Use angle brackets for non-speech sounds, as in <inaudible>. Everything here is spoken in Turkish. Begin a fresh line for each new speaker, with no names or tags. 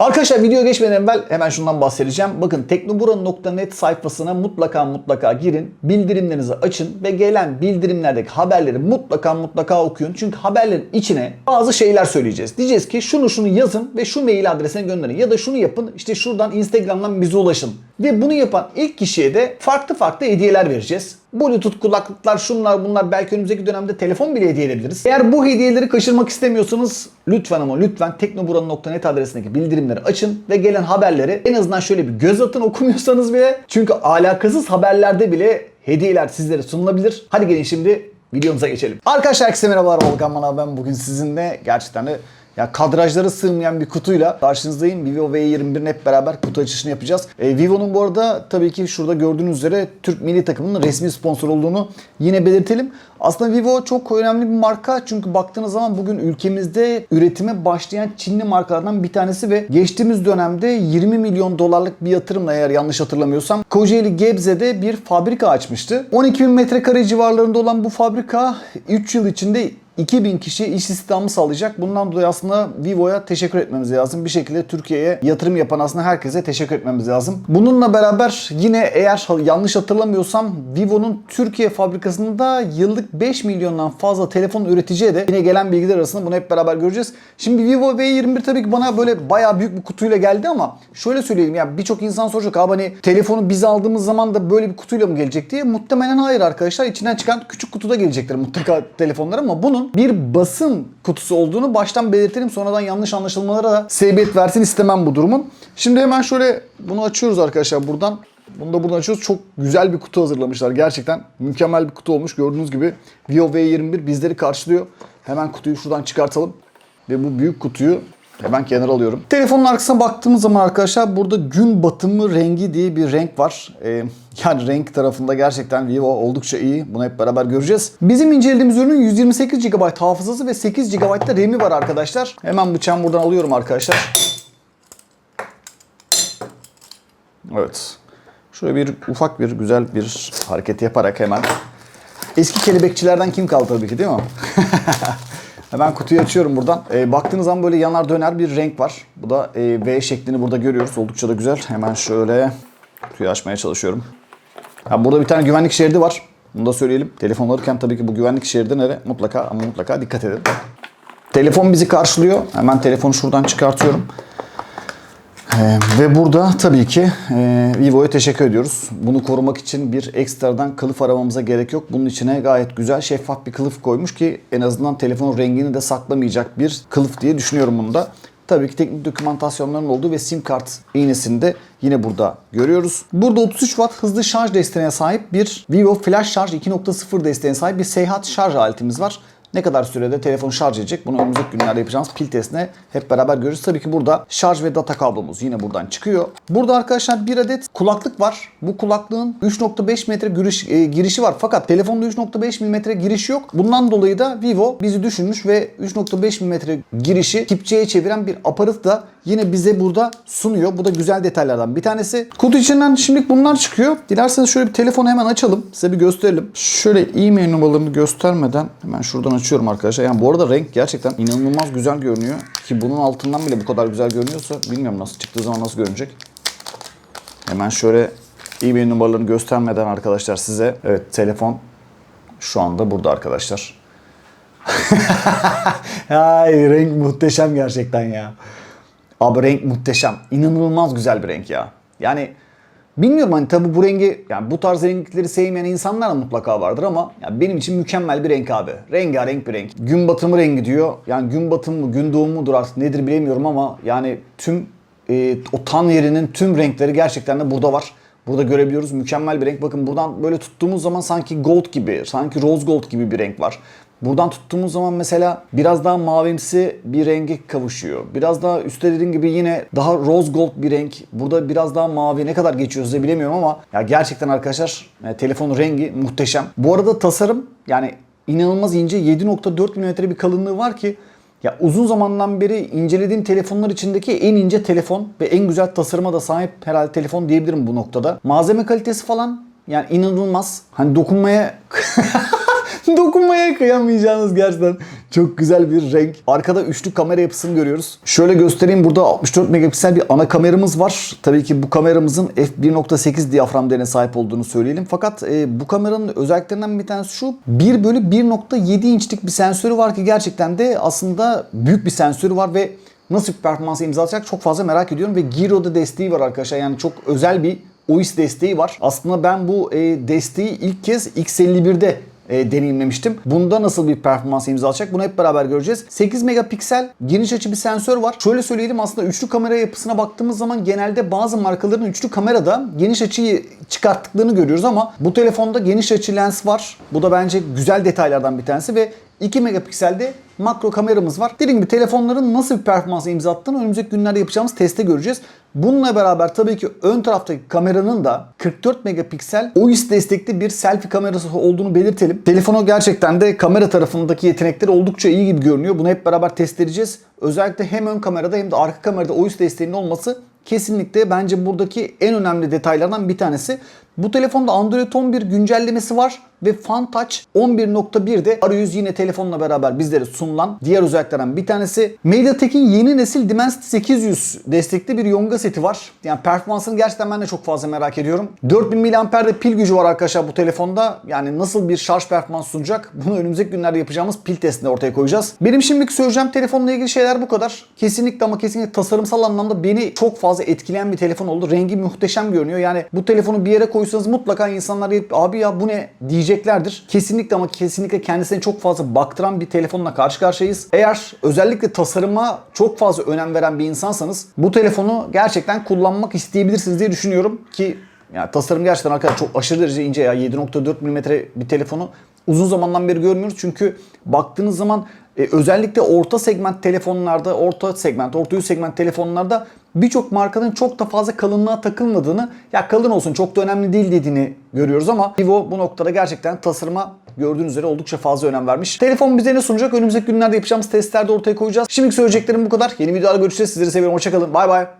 Arkadaşlar video geçmeden evvel hemen şundan bahsedeceğim. Bakın teknoburan.net sayfasına mutlaka mutlaka girin. Bildirimlerinizi açın ve gelen bildirimlerdeki haberleri mutlaka mutlaka okuyun. Çünkü haberlerin içine bazı şeyler söyleyeceğiz. Diyeceğiz ki şunu şunu yazın ve şu mail adresine gönderin. Ya da şunu yapın işte şuradan Instagram'dan bize ulaşın. Ve bunu yapan ilk kişiye de farklı farklı hediyeler vereceğiz. Bluetooth kulaklıklar şunlar bunlar belki önümüzdeki dönemde telefon bile hediye edebiliriz. Eğer bu hediyeleri kaçırmak istemiyorsanız lütfen ama lütfen teknoburan.net adresindeki bildirimleri açın ve gelen haberleri en azından şöyle bir göz atın okumuyorsanız bile. Çünkü alakasız haberlerde bile hediyeler sizlere sunulabilir. Hadi gelin şimdi videomuza geçelim. Arkadaşlar herkese merhabalar Volkan Manav ben bugün sizinle gerçekten de ya kadrajları sığmayan bir kutuyla karşınızdayım. Vivo V21'in hep beraber kutu açışını yapacağız. E, Vivo'nun bu arada tabii ki şurada gördüğünüz üzere Türk milli takımının resmi sponsor olduğunu yine belirtelim. Aslında Vivo çok önemli bir marka çünkü baktığınız zaman bugün ülkemizde üretime başlayan Çinli markalardan bir tanesi ve geçtiğimiz dönemde 20 milyon dolarlık bir yatırımla eğer yanlış hatırlamıyorsam Kocaeli Gebze'de bir fabrika açmıştı. 12 bin metrekare civarlarında olan bu fabrika 3 yıl içinde 2000 kişiye iş istihdamı sağlayacak. Bundan dolayı aslında Vivo'ya teşekkür etmemiz lazım. Bir şekilde Türkiye'ye yatırım yapan aslında herkese teşekkür etmemiz lazım. Bununla beraber yine eğer yanlış hatırlamıyorsam Vivo'nun Türkiye fabrikasında yıllık 5 milyondan fazla telefon üreticiye de yine gelen bilgiler arasında bunu hep beraber göreceğiz. Şimdi Vivo V21 tabii ki bana böyle bayağı büyük bir kutuyla geldi ama şöyle söyleyeyim ya birçok insan soracak abi hani telefonu biz aldığımız zaman da böyle bir kutuyla mı gelecek diye. Muhtemelen hayır arkadaşlar. İçinden çıkan küçük kutuda gelecektir mutlaka telefonlar ama bunun bir basın kutusu olduğunu baştan belirtelim. Sonradan yanlış anlaşılmalara da sebebiyet versin istemem bu durumun. Şimdi hemen şöyle bunu açıyoruz arkadaşlar buradan. Bunu da buradan açıyoruz. Çok güzel bir kutu hazırlamışlar. Gerçekten mükemmel bir kutu olmuş. Gördüğünüz gibi Vivo V21 bizleri karşılıyor. Hemen kutuyu şuradan çıkartalım. Ve bu büyük kutuyu hemen kenara alıyorum. Telefonun arkasına baktığımız zaman arkadaşlar burada gün batımı rengi diye bir renk var. Ee, yani renk tarafında gerçekten Vivo oldukça iyi. Bunu hep beraber göreceğiz. Bizim incelediğimiz ürünün 128 GB hafızası ve 8 GB da RAM'i var arkadaşlar. Hemen bıçağımı buradan alıyorum arkadaşlar. Evet. Şöyle bir ufak bir güzel bir hareket yaparak hemen eski kelebekçilerden kim kaldı tabii ki değil mi? <laughs> Hemen kutuyu açıyorum buradan. E, baktığınız zaman böyle yanar döner bir renk var. Bu da e, V şeklini burada görüyoruz. Oldukça da güzel. Hemen şöyle kutuyu açmaya çalışıyorum. Ha, burada bir tane güvenlik şeridi var. Bunu da söyleyelim. Telefon alırken tabii ki bu güvenlik şeridine mutlaka ama mutlaka dikkat edin. Telefon bizi karşılıyor. Hemen telefonu şuradan çıkartıyorum. Ee, ve burada tabii ki e, Vivo'ya teşekkür ediyoruz. Bunu korumak için bir ekstradan kılıf aramamıza gerek yok. Bunun içine gayet güzel şeffaf bir kılıf koymuş ki en azından telefonun rengini de saklamayacak bir kılıf diye düşünüyorum bunu da. Tabii ki teknik dokümantasyonların olduğu ve sim kart iğnesini de yine burada görüyoruz. Burada 33 Watt hızlı şarj desteğine sahip bir Vivo Flash Charge 2.0 desteğine sahip bir seyahat şarj aletimiz var. Ne kadar sürede telefon şarj edecek? Bunu önümüzdeki günlerde yapacağımız pil testine hep beraber görürüz. Tabii ki burada şarj ve data kablomuz yine buradan çıkıyor. Burada arkadaşlar bir adet kulaklık var. Bu kulaklığın 3.5 metre giriş, e, girişi var. Fakat telefonda 3.5 mm girişi yok. Bundan dolayı da Vivo bizi düşünmüş ve 3.5 mm girişi tip C'ye çeviren bir aparat da yine bize burada sunuyor. Bu da güzel detaylardan bir tanesi. Kutu içinden şimdilik bunlar çıkıyor. Dilerseniz şöyle bir telefonu hemen açalım. Size bir gösterelim. Şöyle e-mail numaralarını göstermeden hemen şuradan açıyorum arkadaşlar. Yani bu arada renk gerçekten inanılmaz güzel görünüyor. Ki bunun altından bile bu kadar güzel görünüyorsa bilmiyorum nasıl çıktığı zaman nasıl görünecek. Hemen şöyle e-mail numaralarını göstermeden arkadaşlar size evet telefon şu anda burada arkadaşlar. <laughs> Ay renk muhteşem gerçekten ya. Abi renk muhteşem. İnanılmaz güzel bir renk ya. Yani bilmiyorum hani tabi bu rengi yani bu tarz renkleri sevmeyen insanlar da mutlaka vardır ama ya benim için mükemmel bir renk abi. Rengarenk bir renk. Gün batımı rengi diyor. Yani gün batımı mı gün doğumu mudur artık nedir bilemiyorum ama yani tüm e, o tan yerinin tüm renkleri gerçekten de burada var. Burada görebiliyoruz mükemmel bir renk. Bakın buradan böyle tuttuğumuz zaman sanki gold gibi, sanki rose gold gibi bir renk var. Buradan tuttuğumuz zaman mesela biraz daha mavimsi bir rengi kavuşuyor. Biraz daha üstte dediğim gibi yine daha rose gold bir renk. Burada biraz daha mavi ne kadar geçiyor size bilemiyorum ama ya gerçekten arkadaşlar e, telefonun rengi muhteşem. Bu arada tasarım yani inanılmaz ince 7.4 mm bir kalınlığı var ki ya uzun zamandan beri incelediğim telefonlar içindeki en ince telefon ve en güzel tasarıma da sahip herhalde telefon diyebilirim bu noktada. Malzeme kalitesi falan yani inanılmaz. Hani dokunmaya <laughs> <laughs> Dokunmaya kıyamayacağınız gerçekten çok güzel bir renk. Arkada üçlü kamera yapısını görüyoruz. Şöyle göstereyim burada 64 megapiksel bir ana kameramız var. Tabii ki bu kameramızın f1.8 diyafram değerine sahip olduğunu söyleyelim. Fakat e, bu kameranın özelliklerinden bir tanesi şu. 1 bölü 1.7 inçlik bir sensörü var ki gerçekten de aslında büyük bir sensörü var ve nasıl bir performansa imza çok fazla merak ediyorum ve Giro'da desteği var arkadaşlar. Yani çok özel bir OIS desteği var. Aslında ben bu e, desteği ilk kez X51'de e, deneyimlemiştim. Bunda nasıl bir performans imza atacak bunu hep beraber göreceğiz. 8 megapiksel geniş açı bir sensör var. Şöyle söyleyelim aslında üçlü kamera yapısına baktığımız zaman genelde bazı markaların üçlü kamerada geniş açıyı çıkarttıklarını görüyoruz ama bu telefonda geniş açı lens var. Bu da bence güzel detaylardan bir tanesi ve 2 megapikselde makro kameramız var. Dediğim gibi telefonların nasıl bir performans imza attığını önümüzdeki günlerde yapacağımız testte göreceğiz. Bununla beraber tabii ki ön taraftaki kameranın da 44 megapiksel OIS destekli bir selfie kamerası olduğunu belirtelim. Telefonu gerçekten de kamera tarafındaki yetenekleri oldukça iyi gibi görünüyor. Bunu hep beraber test edeceğiz. Özellikle hem ön kamerada hem de arka kamerada OIS desteğinin olması kesinlikle bence buradaki en önemli detaylardan bir tanesi. Bu telefonda Android 11 güncellemesi var ve Fan Touch 11.1'de arayüz yine telefonla beraber bizlere sunulan diğer özelliklerden bir tanesi. MediaTek'in yeni nesil Dimensity 800 destekli bir Yonga seti var. Yani performansını gerçekten ben de çok fazla merak ediyorum. 4000 mAh'de pil gücü var arkadaşlar bu telefonda. Yani nasıl bir şarj performansı sunacak? Bunu önümüzdeki günlerde yapacağımız pil testinde ortaya koyacağız. Benim şimdilik söyleyeceğim telefonla ilgili şeyler bu kadar. Kesinlikle ama kesinlikle tasarımsal anlamda beni çok fazla etkileyen bir telefon oldu. Rengi muhteşem görünüyor. Yani bu telefonu bir yere koysanız mutlaka insanlar gelip abi ya bu ne diyeceklerdir. Kesinlikle ama kesinlikle kendisine çok fazla baktıran bir telefonla karşı karşıyayız. Eğer özellikle tasarıma çok fazla önem veren bir insansanız bu telefonu gerçekten kullanmak isteyebilirsiniz diye düşünüyorum ki yani tasarım gerçekten arkadaşlar çok aşırı derece ince ya 7.4 mm bir telefonu uzun zamandan beri görmüyoruz çünkü baktığınız zaman e, özellikle orta segment telefonlarda, orta segment, orta üst segment telefonlarda birçok markanın çok da fazla kalınlığa takılmadığını, ya kalın olsun çok da önemli değil dediğini görüyoruz ama Vivo bu noktada gerçekten tasarıma gördüğünüz üzere oldukça fazla önem vermiş. Telefon bize ne sunacak? Önümüzdeki günlerde yapacağımız testlerde ortaya koyacağız. Şimdilik söyleyeceklerim bu kadar. Yeni videolarda görüşeceğiz. Sizleri seviyorum. Hoşçakalın. Bay bay.